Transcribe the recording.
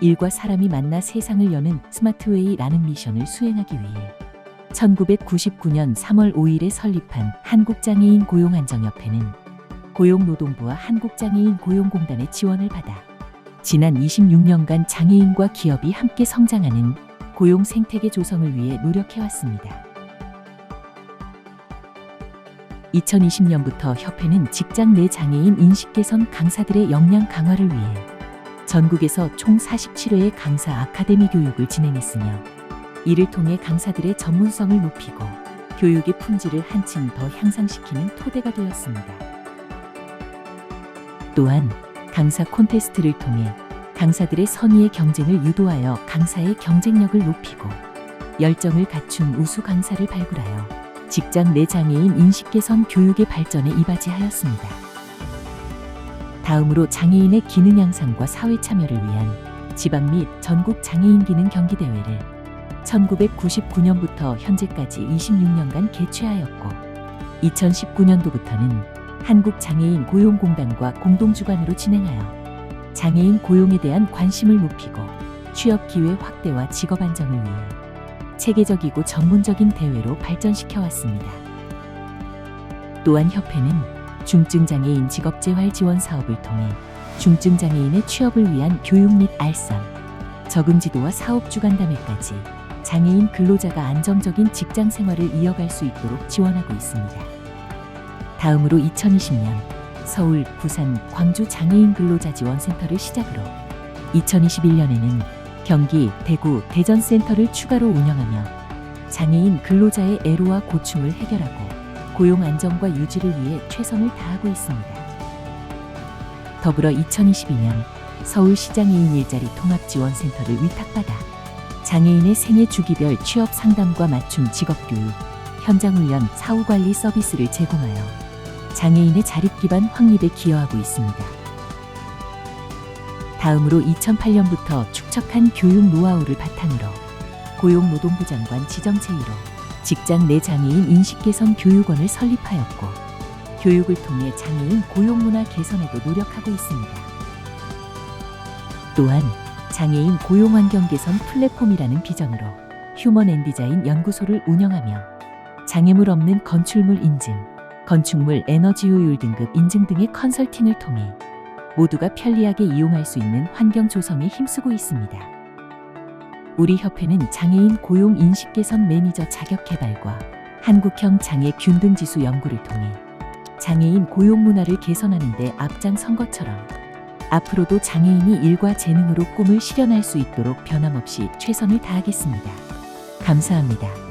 일과 사람이 만나 세상을 여는 스마트웨이라는 미션을 수행하기 위해 1999년 3월 5일에 설립한 한국장애인 고용안정협회는 고용노동부와 한국장애인 고용공단의 지원을 받아 지난 26년간 장애인과 기업이 함께 성장하는 고용 생태계 조성을 위해 노력해왔습니다. 2020년부터 협회는 직장 내 장애인 인식 개선 강사들의 역량 강화를 위해 전국에서 총 47회의 강사 아카데미 교육을 진행했으며 이를 통해 강사들의 전문성을 높이고 교육의 품질을 한층 더 향상시키는 토대가 되었습니다. 또한 강사 콘테스트를 통해 강사들의 선의의 경쟁을 유도하여 강사의 경쟁력을 높이고 열정을 갖춘 우수 강사를 발굴하여 직장 내 장애인 인식 개선 교육의 발전에 이바지하였습니다. 다음으로 장애인의 기능 향상과 사회 참여를 위한 지방 및 전국 장애인 기능 경기 대회를 1999년부터 현재까지 26년간 개최하였고 2019년도부터는 한국장애인 고용공단과 공동주관으로 진행하여 장애인 고용에 대한 관심을 높이고 취업 기회 확대와 직업 안정을 위해 체계적이고 전문적인 대회로 발전시켜 왔습니다. 또한 협회는 중증장애인 직업재활 지원 사업을 통해 중증장애인의 취업을 위한 교육 및 알선, 적응 지도와 사업 주간담회까지 장애인 근로자가 안정적인 직장 생활을 이어갈 수 있도록 지원하고 있습니다. 다음으로 2020년 서울, 부산, 광주 장애인 근로자 지원 센터를 시작으로 2021년에는 경기, 대구, 대전 센터를 추가로 운영하며 장애인 근로자의 애로와 고충을 해결하고 고용 안정과 유지를 위해 최선을 다하고 있습니다. 더불어 2022년 서울시 장애인 일자리 통합지원센터를 위탁받아 장애인의 생애 주기별 취업 상담과 맞춤 직업교육, 현장훈련, 사후관리 서비스를 제공하여 장애인의 자립 기반 확립에 기여하고 있습니다. 다음으로 2008년부터 축적한 교육 노하우를 바탕으로 고용노동부 장관 지정체의로 직장 내 장애인 인식 개선 교육원을 설립하였고 교육을 통해 장애인 고용 문화 개선에도 노력하고 있습니다. 또한 장애인 고용 환경 개선 플랫폼이라는 비전으로 휴먼 앤 디자인 연구소를 운영하며 장애물 없는 건축물 인증, 건축물 에너지 효율 등급 인증 등의 컨설팅을 통해 모두가 편리하게 이용할 수 있는 환경 조성에 힘쓰고 있습니다. 우리 협회는 장애인 고용 인식 개선 매니저 자격 개발과 한국형 장애 균등 지수 연구를 통해 장애인 고용 문화를 개선하는 데 앞장선 것처럼 앞으로도 장애인이 일과 재능으로 꿈을 실현할 수 있도록 변함없이 최선을 다하겠습니다. 감사합니다.